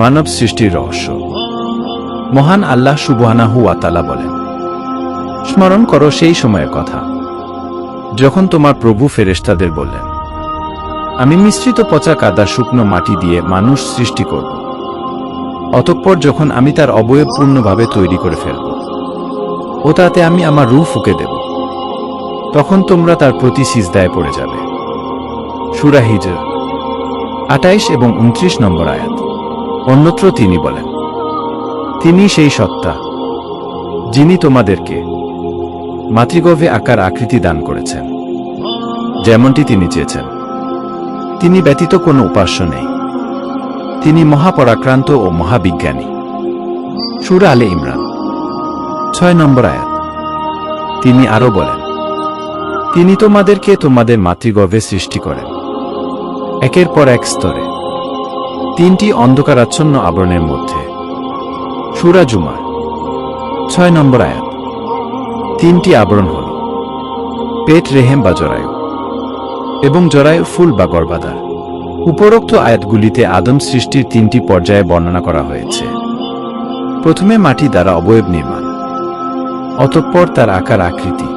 মানব সৃষ্টির রহস্য। মহান আল্লাহ সুবহানাহু তাআলা বলেন, স্মরণ করো সেই সময়ের কথা, যখন তোমার প্রভু ফেরেশতাদের বললেন, আমি মিশ্রিত পচা কাদা শুকনো মাটি দিয়ে মানুষ সৃষ্টি করব, অতঃপর যখন আমি তার অবয়ব পূর্ণভাবে তৈরি করে ফেলব ও তাতে আমি আমার রু ফুকে দেব, তখন তোমরা তার প্রতি সিজদায় পড়ে যাবে। সুরা হিজর, আটাইশ এবং উনত্রিশ নম্বর আয়াত। অন্যত্র তিনি বলেন, তিনি সেই সত্তা, যিনি তোমাদেরকে মাতৃগর্ভে আকার আকৃতি দান করেছেন, যেমনটি তিনি চেয়েছেন। তিনি ব্যতীত কোনো উপাস্য নেই। তিনি মহাপরাক্রান্ত ও মহাবিজ্ঞানী। সুর আলে ইমরান, ছয় নম্বর আয়াত। তিনি আরও বলেন, তিনি তোমাদেরকে তোমাদের মাতৃগর্ভে সৃষ্টি করেন, একের পর এক স্তরে। তিনটি অন্ধকারাচ্ছন্ন আবরণের মধ্যে। সুরা জুমার ছয় নম্বর আয়াত। তিনটি আবরণ হল, পেট রেহেম বা জরায়ু এবং জরায়ু ফুল বা গর্ভাধার। উপরোক্ত আয়াতগুলিতে আদম সৃষ্টির তিনটি পর্যায়ে বর্ণনা করা হয়েছে। প্রথমে মাটি দ্বারা অবয়ব নির্মাণ, অতঃপর তার আকার আকৃতি,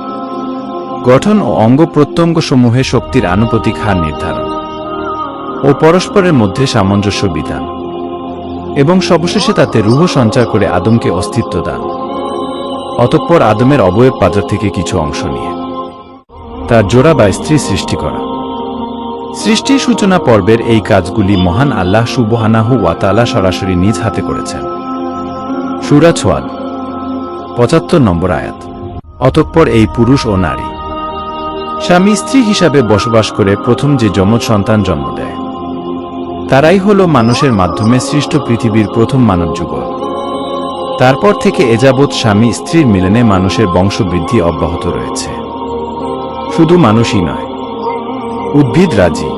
গঠন ও অঙ্গ প্রত্যঙ্গ সমূহে শক্তির আনুপতিক হার নির্ধারণ। ও পরস্পরের মধ্যে সামঞ্জস্য বিধান, এবং সবশেষে তাতে রুহ সঞ্চার করে আদমকে অস্তিত্ব দান। অতঃপর আদমের অবয়ব পাজার থেকে কিছু অংশ নিয়ে, তার জোড়া বা স্ত্রী সৃষ্টি করা। সৃষ্টির সূচনা পর্বের এই কাজগুলি মহান আল্লাহ সুবহানাহু ওয়াতালা সরাসরি নিজ হাতে করেছেন। সুরা ছোয়াদ পঁচাত্তর নম্বর আয়াত। অতঃপর এই পুরুষ ও নারী। স্বামী স্ত্রী হিসাবে বসবাস করে প্রথম যে যমজ সন্তান জন্ম দেয় তারাই হলো মানুষের মাধ্যমে সৃষ্ট পৃথিবীর প্রথম মানব যুগল তারপর থেকে এযাবৎ স্বামী স্ত্রীর মিলনে মানুষের বংশবৃদ্ধি অব্যাহত রয়েছে। শুধু মানুষই নয়, উদ্ভিদ রাজি,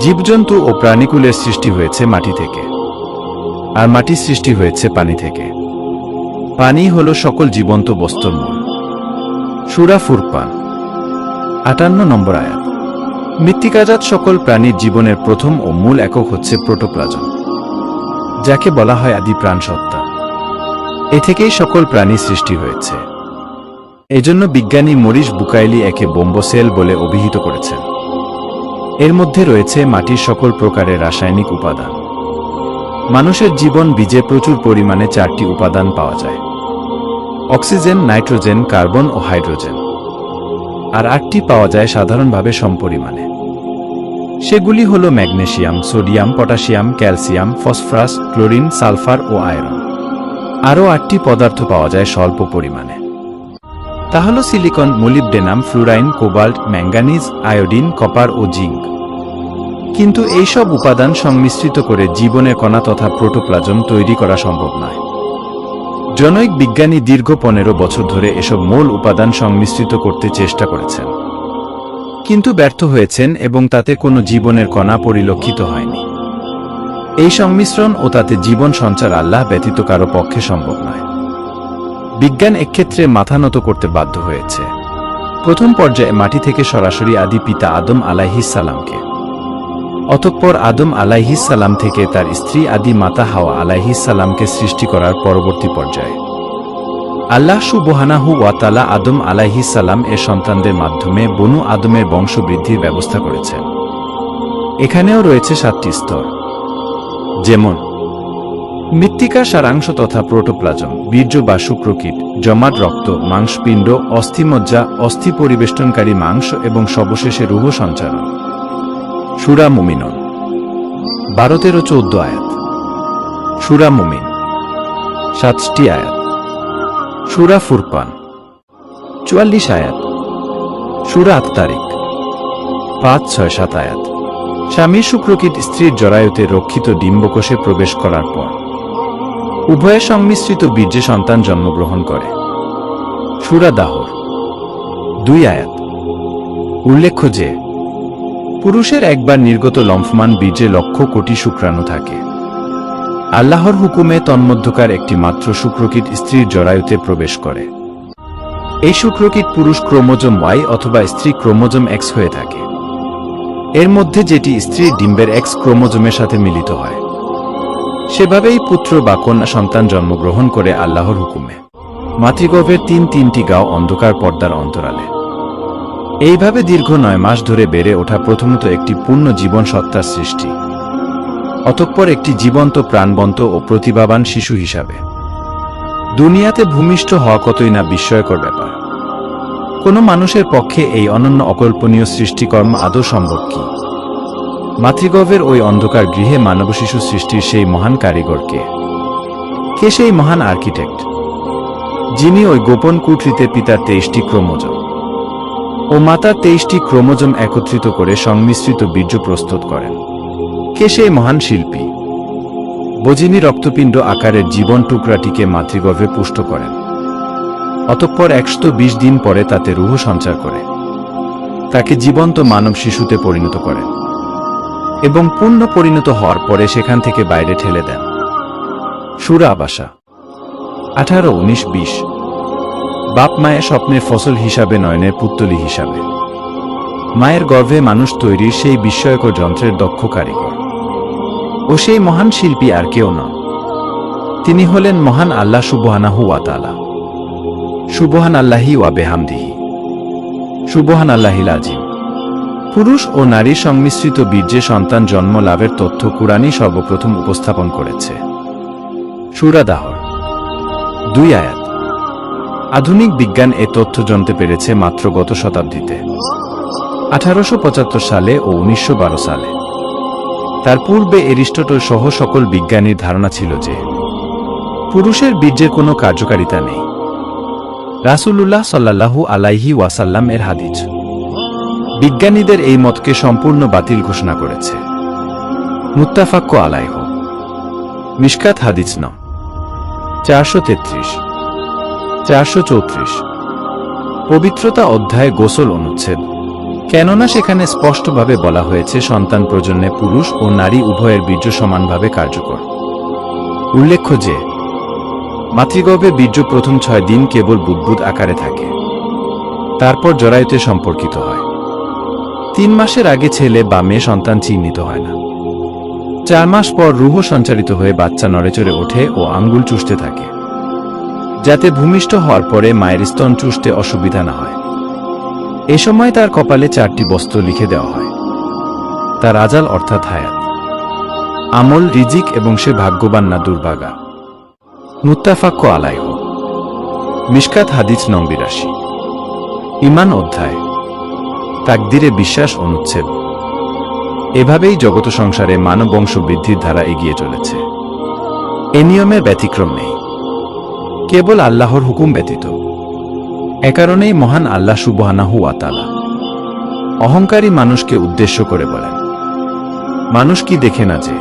জীবজন্তু ও প্রাণীকুলের সৃষ্টি হয়েছে মাটি থেকে, আর মাটি সৃষ্টি হয়েছে পানি থেকে। পানি হল সকল জীবন্ত বস্তুর মূল। সুরা ফুরপান আটান্ন নম্বর আয়াত। মৃত্তিকাজাত সকল প্রাণীর জীবনের প্রথম ও মূল একক হচ্ছে প্রোটোপ্লাজম, যাকে বলা হয় আদি প্রাণ সত্তা এ থেকেই সকল প্রাণী সৃষ্টি হয়েছে। এজন্য বিজ্ঞানী মরিস বুকাইলি একে বোম্বোসেল বলে অভিহিত করেছেন। এর মধ্যে রয়েছে মাটির সকল প্রকারের রাসায়নিক উপাদান। মানুষের জীবন বীজে প্রচুর পরিমাণে চারটি উপাদান পাওয়া যায়। অক্সিজেন, নাইট্রোজেন, কার্বন ও হাইড্রোজেন। আর আটটি পাওয়া যায় সাধারণভাবে সমপরিমাণে। সেগুলি হল magnesium, sodium, potassium, calcium, phosphorus, chlorine, sulphur ও আয়রন। আরও আটটি পদার্থ পাওয়া যায় স্বল্প পরিমাণে। তা হল silicon, molybdenum, fluorine, cobalt, manganese, iodine, copper ও জিঙ্ক। কিন্তু এইসব উপাদান সংমিশ্রিত করে জীবনে কণা তথা প্রোটোপ্লাজম তৈরি করা সম্ভব নয়। জনৈক বিজ্ঞানী দীর্ঘ পনেরো বছর ধরে এসব মূল উপাদান সংমিশ্রিত করতে চেষ্টা করেছেন। কিন্তু ব্যর্থ হয়েছেন এবং তাতে কোনো জীবনের কণা পরিলক্ষিত হয়নি। এই সংমিশ্রণ ও তাতে জীবন সঞ্চার আল্লাহ ব্যতীত কারও পক্ষে সম্ভব নয়। বিজ্ঞান এক্ষেত্রে মাথা নত করতে বাধ্য হয়েছে। প্রথম পর্যায়ে মাটি থেকে সরাসরি আদি পিতা আদম সালামকে। অতঃপর আদম সালাম থেকে তার স্ত্রী আদি মাতা হাওয়া সালামকে সৃষ্টি করার পরবর্তী পর্যায়ে। আল্লাহ সুবহানাহু ওয়াতালা আদম আলাইহিস সালাম এর সন্তানদের মাধ্যমে বনু আদমের বংশবৃদ্ধির ব্যবস্থা করেছেন। এখানেও রয়েছে সাতটি স্তর। যেমন মৃত্তিকা সারাংশ তথা প্রোটোপ্লাজম, বীর্য বা শুক্রকীট, জমাট রক্ত, মাংসপিণ্ড, অস্থিমজ্জা, অস্থি পরিবেষ্টনকারী মাংস এবং সবশেষে রুহ সঞ্চারণ সুরা মুমিনন বারো তেরো চৌদ্দ আয়াত। সুরা মুমিন সাতটি আয়াত। সুরা ফুরপান চুয়াল্লিশ আয়াত, সুরা আত তারিখ, পাঁচ, ছয়, সাত আয়াত। স্বামী শুক্রকীট স্ত্রীর জরায়ুতে রক্ষিত ডিম্বকোষে প্রবেশ করার পর উভয়ের সংমিশ্রিত বীর্যে সন্তান জন্মগ্রহণ করে। সুরা দাহর, দুই আয়াত। উল্লেখ্য যে, পুরুষের একবার নির্গত লম্ফমান বীর্যে লক্ষ কোটি শুক্রাণু থাকে। আল্লাহর হুকুমে তন্মধ্যকার একটি মাত্র শুক্রকীট স্ত্রীর জরায়ুতে প্রবেশ করে। এই শুক্রকীট পুরুষ ক্রোমোজম ওয়াই অথবা স্ত্রী ক্রোমোজম এক্স হয়ে থাকে। এর মধ্যে যেটি স্ত্রীর ডিম্বের এক্স ক্রোমোজোমের সাথে মিলিত হয়। সেভাবেই পুত্র বা কন্যা সন্তান জন্মগ্রহণ করে আল্লাহর হুকুমে। মাতৃগর্ভের তিন তিনটি গাও অন্ধকার পর্দার অন্তরালে। এইভাবে দীর্ঘ নয় মাস ধরে বেড়ে ওঠা প্রথমত একটি পূর্ণ জীবন সত্তার সৃষ্টি। অতঃপর একটি জীবন্ত, প্রাণবন্ত ও প্রতিভাবান শিশু হিসাবে। দুনিয়াতে ভূমিষ্ঠ হওয়া কতই না বিস্ময়কর ব্যাপার। কোনো মানুষের পক্ষে এই অনন্য অকল্পনীয় সৃষ্টিকর্ম আদৌ সম্ভব কি? মাতৃগর্ভের ওই অন্ধকার গৃহে মানব শিশু সৃষ্টির সেই মহান কারিগরকে? কে সেই মহান আর্কিটেক্ট? যিনি ওই গোপন কুঠরিতে পিতার তেইশটি ক্রোমোজম ও মাতার তেইশটি ক্রোমোজম একত্রিত করে সংমিশ্রিত বীর্য প্রস্তুত করেন। কে সেই মহান শিল্পী? বজিনী রক্তপিণ্ড আকারের জীবন টুকরাটিকে মাতৃগর্ভে পুষ্ট করেন। অতঃপর একশত বিশ দিন পরে তাতে রুহ সঞ্চার করে। তাকে জীবন্ত মানব শিশুতে পরিণত করেন এবং পূর্ণ পরিণত হওয়ার পরে সেখান থেকে বাইরে ঠেলে দেন। সুরা আবাসা আঠারো উনিশ বিশ, বাপ মায়ের স্বপ্নের ফসল হিসাবে নয়নের পুত্তলি হিসাবে। মায়ের গর্ভে মানুষ তৈরির সেই বিস্ময়কর যন্ত্রের দক্ষ কারিগর। ও সেই মহান শিল্পী আর কেউ নন। তিনি হলেন মহান আল্লাহ সুবহানাহু ওয়া তাআলা। সুবহান আল্লাহি ওয়া বেহামদিহি। সুবহান আল্লাহিল আজিম। পুরুষ ও নারী সংমিশ্রিত বীর্যে সন্তান জন্ম লাভের তথ্য কুরআনই সর্বপ্রথম উপস্থাপন করেছে। সুরাদাহর দুই আয়াত। আধুনিক বিজ্ঞান এ তথ্য জানতে পেরেছে মাত্র গত শতাব্দীতে। আঠারোশো পঁচাত্তর সালে ও উনিশশো বারো সালে। তার পূর্বে এরিস্টটল সহ সকল বিজ্ঞানীর ধারণা ছিল যে, পুরুষের বীর্যের কোনো কার্যকারিতা নেই। রাসূলুল্লাহ সাল্লাল্লাহু আলাইহি ওয়াসাল্লাম এর হাদিস। বিজ্ঞানীদের এই মতকে সম্পূর্ণ বাতিল ঘোষণা করেছে। মুত্তাফাক্য আলাইহ। মিশকাত হাদিস ন। চারশো তেত্রিশ। চারশো চৌত্রিশ। পবিত্রতা অধ্যায়ে গোসল অনুচ্ছেদ। কেননা সেখানে স্পষ্টভাবে বলা হয়েছে, সন্তান প্রজন্মে পুরুষ ও নারী উভয়ের বীর্য সমানভাবে কার্যকর। উল্লেখ্য যে, মাতৃগর্ভে বীর্য প্রথম ছয় দিন কেবল বুদ্বুদ আকারে থাকে। তারপর জরায়ুতে সম্পর্কিত হয়। তিন মাসের আগে ছেলে বা মেয়ে সন্তান চিহ্নিত হয় না। চার মাস পর রুহ সঞ্চারিত হয়ে বাচ্চা নড়েচড়ে ওঠে ও আঙ্গুল চুষতে থাকে। যাতে ভূমিষ্ঠ হওয়ার পরে মায়ের স্তন চুষতে অসুবিধা না হয়। এ সময় তার কপালে চারটি বস্ত্র লিখে দেওয়া হয়। তার আজাল অর্থাৎ হায়াত। আমল, রিজিক এবং সে ভাগ্যবান না দুর্ভাগা। মুত্তাফাক্য আলাইহ। মিশকাত হাদিস নং বিরাশি। ইমান অধ্যায়। তাকদিরে বিশ্বাস অনুচ্ছেদ। এভাবেই জগত সংসারে মানব বংশ বৃদ্ধির ধারা এগিয়ে চলেছে। এ নিয়মের ব্যতিক্রম নেই। কেবল আল্লাহর হুকুম ব্যতীত। এ কারণেই মহান আল্লাহ সুবহানাহু তাআলা অহংকারী মানুষকে উদ্দেশ্য করে বলেন, মানুষ কি দেখে না যে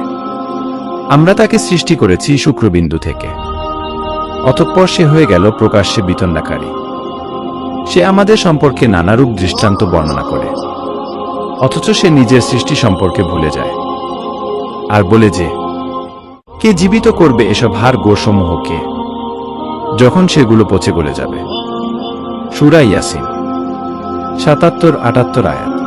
আমরা তাকে সৃষ্টি করেছি শুক্রবিন্দু থেকে। অতঃপর সে হয়ে গেল প্রকাশ্যে বিতণ্ডাকারী। সে আমাদের সম্পর্কে নানারূপ দৃষ্টান্ত বর্ণনা করে। অথচ সে নিজের সৃষ্টি সম্পর্কে ভুলে যায়। আর বলে যে, কে জীবিত করবে এসব হার গোসমূহকে যখন সেগুলো পচে গলে যাবে? সুরা ইয়াসিন সাতাত্তর আটাত্তর আয়াত।